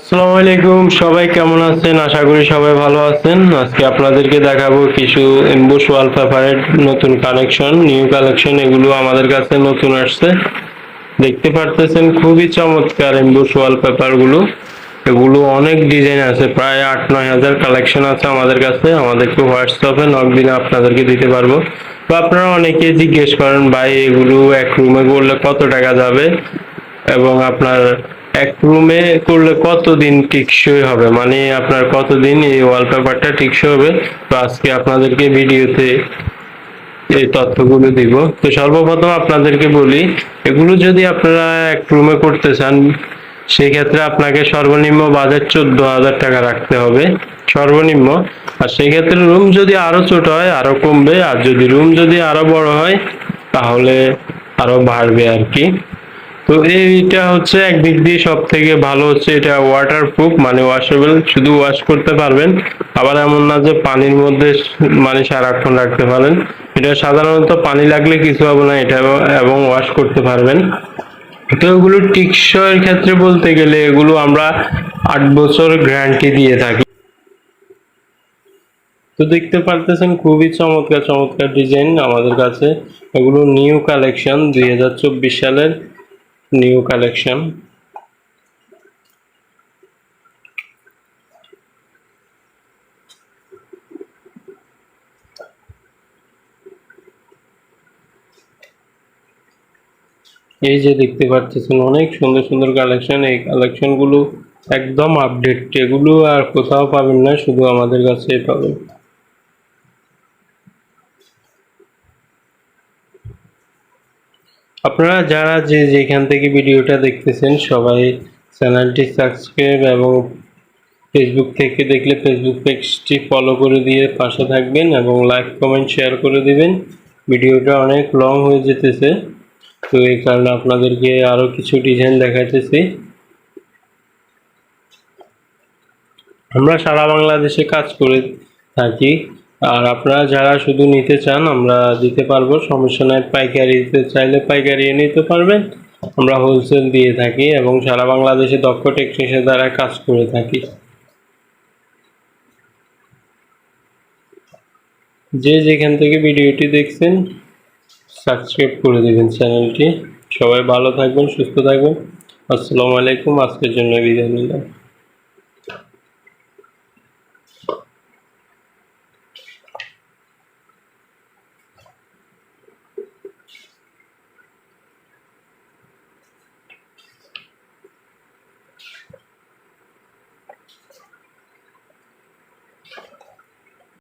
আসসালামু আলাইকুম, সবাই কেমন আছেন? আশা করি সবাই ভালো আছেন। আজকে আপনাদেরকে দেখাবো কিছু এমবুশ ওয়ালপেপারের নতুন কালেকশন নিউ কালেকশন এগুলো আমাদের কাছে নতুন আসছে। দেখতে পারতেছেন, খুবই চমৎকার এমবুশ ওয়ালপেপারগুলো। এগুলো অনেক ডিজাইন আছে, প্রায় আট, নয় হাজার কালেকশন আছে আমাদের কাছে। আমাদেরকে হোয়াটসঅ্যাপে নক দিলে আপনাদেরকে দিতে পারব। তো আপনারা অনেকে জিজ্ঞেস করেন, ভাই, এগুলো এক রুমে করলে কত টাকা যাবে? এবং আপনার এক রুমে করলে কতদিন টিকসই হবে? মানে আপনার কতদিন এই ওয়ালপেপারটা টিকসই হবে? তো আজকে আপনাদেরকে ভিডিওতে এই তথ্যগুলো দিব। তো সর্বপ্রথম আপনাদেরকে বলি, এগুলো যদি আপনারা এক রুমে করতে চান সেই ক্ষেত্রে আপনাকে সর্বনিম্ন বাজেট চোদ্দ হাজার টাকা রাখতে হবে। সর্বনিম্ন। আর সেই ক্ষেত্রে রুম যদি আরও ছোট হয়, আরও কমবে। আর যদি রুম যদি আরও বড় হয়, তাহলে আরও বাড়বে আর কি। তো এইটা হচ্ছে একদিক দিয়ে সব থেকে ভালো হচ্ছে, এটা ওয়াটার প্রুফ মানে ওয়াশেবল শুধু ওয়াশ করতে পারবেন। আবার এমন না যে পানির মধ্যে মানে সারাক্ষণ রাখতে পারেন। এটা সাধারণত পানি লাগলে কিছু হবে না, এটা এবং ওয়াশ করতে পারবেন। তো এগুলো টিকসইয়ের ক্ষেত্রে বলতে গেলে এগুলো আমরা আট বছর গ্যারান্টি দিয়ে থাকি। তো দেখতে পারতেছেন খুবই চমৎকার চমৎকার ডিজাইন আমাদের কাছে। এগুলো নিউ কালেকশন দুই হাজার চব্বিশ সালের। নিউ কালেকশন এই যে দেখতে পাচ্ছেন, অনেক সুন্দর সুন্দর কালেকশন এই কালেকশনগুলো একদম আপডেট এগুলো আর কোথাও পাবেন না, শুধু আমাদের কাছেই পাবেন। আপনারা যারা যে যেখান থেকে ভিডিওটা দেখতেছেন, সবাই চ্যানেলটি সাবস্ক্রাইব এবং ফেসবুক থেকে দেখলে ফেসবুক পেজটি ফলো করে দিয়ে পাশে থাকবেন এবং লাইক কমেন্ট শেয়ার করে দিবেন। ভিডিওটা অনেক লং হয়ে যেতেছে, তো এই কারণে আপনাদেরকে আরও কিছু ডিজাইন দেখাইতেছি। আমরা সারা বাংলাদেশে কাজ করে থাকি। আর আপনারা যারা শুধু নিতে চান, আমরা দিতে পারব। সমস্যা নাই, পাইকারি দিতে চাইলে পাইকারি নিতে পারবেন। আমরা হোলসেল দিয়ে থাকি এবং সারা বাংলাদেশে দক্ষ টেকনিশিয়ান দ্বারা কাজ করে থাকি। যে যেখান থেকে ভিডিওটি দেখছেন সাবস্ক্রাইব করে দেবেন চ্যানেলটি সবাই ভালো থাকবেন, সুস্থ থাকবেন। আসসালামু আলাইকুম, আজকের জন্য বিদায় নিলাম।